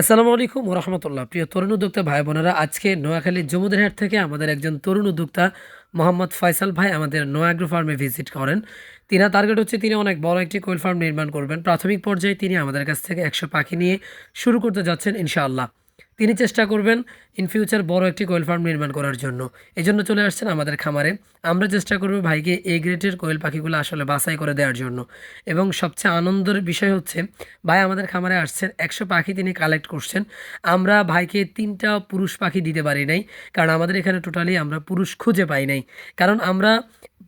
আসসালামু আলাইকুম রহমতুল্লাহ। প্রিয় তরুণ উদ্যোক্তা ভাই বোনেরা, আজকে নোয়াখালী জমুদের থেকে আমাদের একজন তরুণ উদ্যোক্তা মোহাম্মদ ফয়সাল ভাই আমাদের নোয়াগ্রো ফার্মে ভিজিট করেন। তিনি টার্গেট হচ্ছে তিনি অনেক বড় একটি কোয়েল ফার্ম নির্মাণ করবেন। প্রাথমিক পর্যায়ে তিনি আমাদের কাছ থেকে একশো পাখি নিয়ে শুরু করতে যাচ্ছেন ইনশাআল্লাহ। তিনি চেষ্টা করবেন ইন ফিউচার বড় একটি কোয়েল ফার্ম নির্মাণ করার জন্য। এই জন্য চলে আসছেন আমাদের খামারে। আমরা চেষ্টা করব ভাইকে এ গ্রেডের কোয়েল পাখিগুলো আসলে বাছাই করে দেওয়ার জন্য। এবং সবচেয়ে আনন্দের বিষয় হচ্ছে, ভাই আমাদের খামারে আসছেন, একশো পাখি তিনি কালেক্ট করছেন। আমরা ভাইকে তিনটা পুরুষ পাখি দিতে পারি নাই, কারণ আমাদের এখানে টোটালি আমরা পুরুষ খুঁজে পাই নাই। কারণ আমরা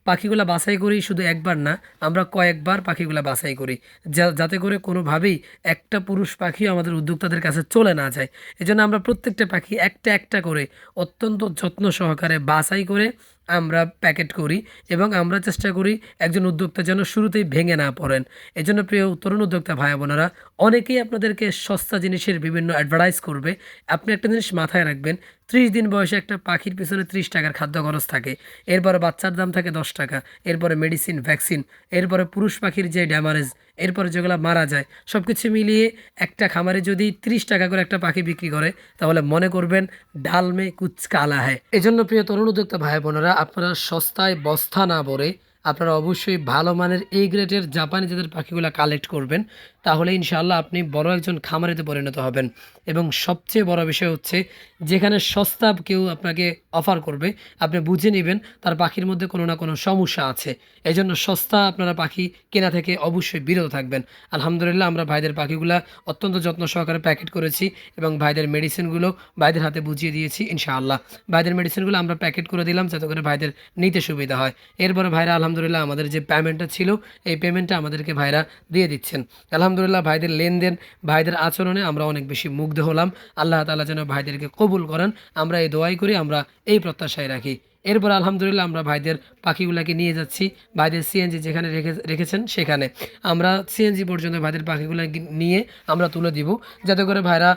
পাখিগুলা বাছাই করি শুধু একবার না, আমরা কয়েকবার পাখিগুলা বাছাই করি। যা- যাতে করে কোনোভাবেই একটা পুরুষ পাখিও আমাদের উদ্যোক্তাদের কাছে চলে না যায়। এজন্য আমরা প্রত্যেকটা পাখি একটা একটা করে অত্যন্ত যত্ন সহকারে বাছাই করে আমরা প্যাকেট করি এবং আমরা চেষ্টা করি একজন উদ্যোক্তা যেন শুরুতেই ভেঙে না পড়েন। এজন্য প্রিয় তরুণ উদ্যোক্তা ভাই বোনেরা, অনেকেই আপনাদেরকে সস্তা জিনিসের বিভিন্ন অ্যাডভার্টাইজ করবে। আপনি একটা জিনিস মাথায় রাখবেন ত্রিশ দিন বয়সে একটা পাখির পিছনে ত্রিশ টাকার খাদ্য খরচ থাকে। এরপরে বাচ্চার দাম থাকে দশ টাকা, এরপরে মেডিসিন ভ্যাকসিন এরপরে পুরুষ পাখির যে ড্যামারেজ এরপরে যেগুলো মারা যায় সব কিছু মিলিয়ে একটা খামারে যদি ত্রিশ টাকা করে একটা পাখি বিক্রি করে, তাহলে মনে করবেন ডাল মে কুচ কালা এজন্য প্রিয় তরুণ উদ্যোক্তা ভাই বোনেরা আপনারা সস্তায় বস্তা না ভরে আপনারা অবশ্যই ভালো মানের এই গ্রেডের জাপানি জাতের পাখিগুলো কালেক্ট করবেন। তাহলে ইনশাআল্লাহ আপনি বড় একজন খামারিতে পরিণত হবেন। এবং সবচেয়ে বড় বিষয় হচ্ছে, যেখানে সস্তা কেউ আপনাকে অফার করবে, আপনি বুঝে নেবেন তার পাখির মধ্যে কোনো না কোনো সমস্যা আছে। এই জন্য সস্তা আপনারা পাখি কেনা থেকে অবশ্যই বিরত থাকবেন। আলহামদুলিল্লাহ আমরা ভাইদের পাখিগুলা অত্যন্ত যত্ন সহকারে প্যাকেট করেছি এবং ভাইদের মেডিসিনগুলো ভাইদের হাতে বুঝিয়ে দিয়েছি ইনশাআল্লাহ। ভাইদের মেডিসিনগুলো আমরা প্যাকেট করে দিলাম যাতে করে ভাইদের নিতে সুবিধা হয়। এরপরে ভাইরা আলহামদুলিল্লাহ আমাদের যে পেমেন্টটা ছিল, এই পেমেন্টটা আমাদেরকে ভাইরা দিয়ে দিচ্ছেন। আলহামদুলিল্লাহ ভাইদের লেনদেন, ভাইদের আচরণে আমরা অনেক বেশি মুগ্ধ হলাম। আল্লাহ তালা যেন ভাইদেরকে কবুল করেন। আমরা এই দোয়াই করি, আমরা এই প্রত্যাশায় রাখি। এরপর আলহামদুলিল্লাহ আমরা ভাইদের পাখিগুলাকে নিয়ে যাচ্ছি। ভাইদের সিএনজি যেখানে রেখে রেখেছেন সেখানে। আমরা সিএনজি পর্যন্ত ভাইদের পাখিগুলো নিয়ে আমরা তুলে দিব। যাতে করে ভাইরা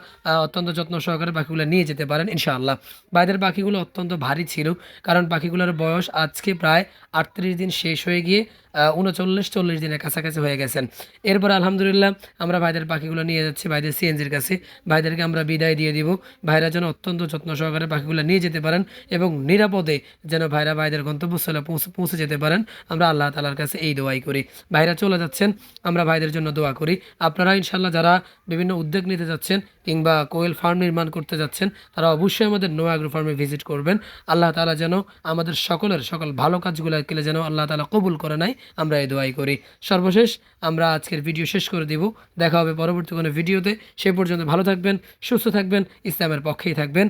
অত্যন্ত যত্ন সহকারে পাখিগুলো নিয়ে যেতে পারেন ইনশাআল্লাহ। ভাইদের পাখিগুলো অত্যন্ত ভারী ছিল, কারণ পাখিগুলোর বয়স আজকে প্রায় আটত্রিশ দিন শেষ হয়ে গিয়ে উনচল্লিশ, চল্লিশ দিনের কাছাকাছি হয়ে গেছেন। এরপর আলহামদুলিল্লাহ আমরা ভাইদের পাখিগুলো নিয়ে যাচ্ছি ভাইদের সিএনজির কাছে। ভাইদেরকে আমরা বিদায় দিয়ে দিব। ভাইরা যেন অত্যন্ত যত্ন সহকারে পাখিগুলো নিয়ে যেতে পারেন এবং নিরাপদে যেন ভাইরা ভাইদের গন্তব্যস্থলে পৌঁছে পৌঁছে যেতে পারেন। আমরা আল্লাহ তালার কাছে এই দোয়াই করি। ভাইরা চলে যাচ্ছেন, আমরা ভাইদের জন্য দোয়া করি। আপনারা ইনশাল্লাহ যারা বিভিন্ন উদ্যোগ নিতে যাচ্ছেন কিংবা কোয়েল ফার্ম নির্মাণ করতে যাচ্ছেন, তারা অবশ্যই আমাদের নো অ্যাগ্রো ফার্মে ভিজিট করবেন। আল্লাহ তালা যেন আমাদের সকলের, সকল ভালো কাজগুলো কাজগুলোকে যেন আল্লাহ তালা কবুল করে নাই আমরা এই দোয়াই করি। সর্বশেষ আমরা আজকের ভিডিও শেষ করে দিব। দেখা হবে পরবর্তী কোনো ভিডিওতে। সে পর্যন্ত ভালো থাকবেন, সুস্থ থাকবেন, ইসলামের পক্ষেই থাকবেন।